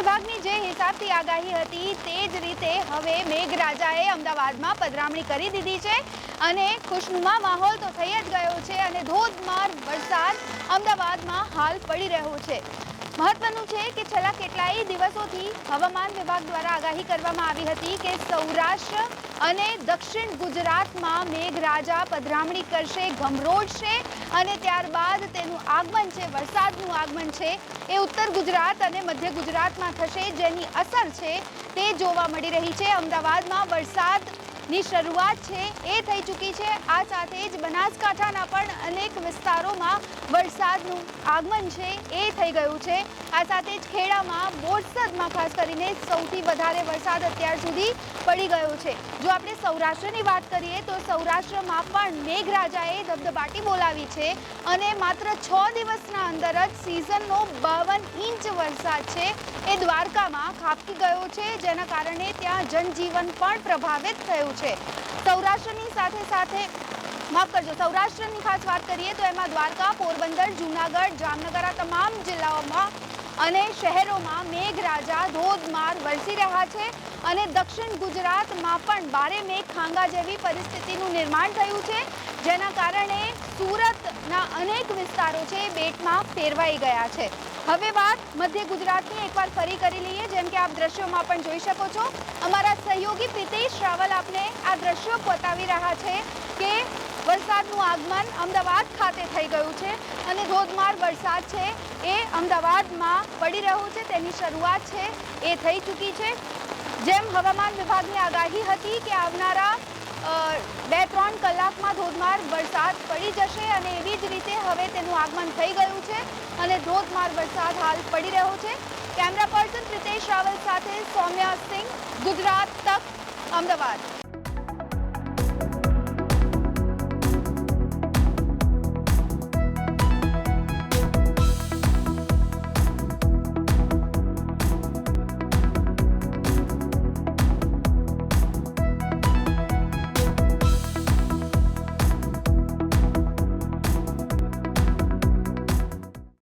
વિભાગની જે હિસાબથી આગાહી હતી તે જ રીતે હવે મેઘરાજાએ અમદાવાદમાં પધરામણી કરી દીધી છે અને ખુશનુમા માહોલ તો થઈ જ ગયો છે અને ધોધમાર વરસાદ અમદાવાદમાં હાલ પડી રહ્યો છે. મહત્વનું છે કે છેલ્લા કેટલાય દિવસોથી હવામાન વિભાગ દ્વારા આગાહી કરવામાં આવી હતી કે સૌરાષ્ટ્ર અને દક્ષિણ ગુજરાતમાં મેઘરાજા પધરામણી કરશે ગમરોડશે અને ત્યારબાદ તેનું આગમન છે, વરસાદનું આગમન છે, એ ઉત્તર ગુજરાત અને મધ્ય ગુજરાતમાં થશે. જેની અસર છે તે જોવા મળી રહી છે. અમદાવાદમાં વરસાદની શરૂઆત છે, એ થઈ ચૂકી છે. આ સાથે જ બનાસકાંઠાના પણ અનેક વિસ્તારોમાં વરસાદનું આગમન છે એ થઈ ગયું છે. આ સાથે જ ખેડામાં બોરસદમાં ખાસ કરીને સૌથી વધારે વરસાદ અત્યાર સુધી પડી ગયો છે. જો આપણે સૌરાષ્ટ્રની વાત કરીએ તો સૌરાષ્ટ્રમાં પણ મેઘરાજાએ ધબધબાટી બોલાવી છે અને માત્ર છ દિવસના અંદર જ સિઝનનો બાવન ઇંચ વરસાદ છે એ દ્વારકામાં ખાબકી ગયો છે. જેના કારણે ત્યાં જનજીવન પણ પ્રભાવિત થયું છે. સૌરાષ્ટ્રની સાથે સાથે માફ કરજો, સૌરાષ્ટ્રની ખાસ વાત કરીએ તો એમાં દ્વારકા, પોરબંદર, જૂનાગઢ, જામનગર આ તમામ જિલ્લાઓમાં અને શહેરોમાં મેઘરાજા, ધોધમાર વરસી રહ્યા છે અને દક્ષિણ ગુજરાતમાં પણ બારે મેઘ ખાંગા જેવી પરિસ્થિતિનું નિર્માણ થયું છે, જેના કારણે સુરતના અનેક વિસ્તારો છે બેટમાં ફેરવાઈ ગયા છે. હવે વાત મધ્ય ગુજરાતની એકવાર ફરી કરી લઈએ, જેમ કે આપ દ્રશ્યોમાં પણ જોઈ શકો છો. અમારા સહયોગી પ્રિતેશ રાવલ આપને આ દ્રશ્યો બતાવી રહ્યા છે. વરસાદનું આગમન અમદાવાદ ખાતે થઈ ગયું છે અને ધોધમાર વરસાદ છે એ અમદાવાદમાં પડી રહ્યો છે, તેની શરૂઆત છે, એ થઈ ચૂકી છે. જેમ હવામાન વિભાગની આગાહી હતી કે આવનારા બે ત્રણ કલાકમાં ધોધમાર વરસાદ પડી જશે અને એવી જ રીતે હવે તેનું આગમન થઈ ગયું છે અને ધોધમાર વરસાદ હાલ પડી રહ્યો છે. કેમેરા પર્સન પ્રિતેશ રાવલ સાથે સૌમ્યા સિંહ ગુજરાત તક, અમદાવાદ.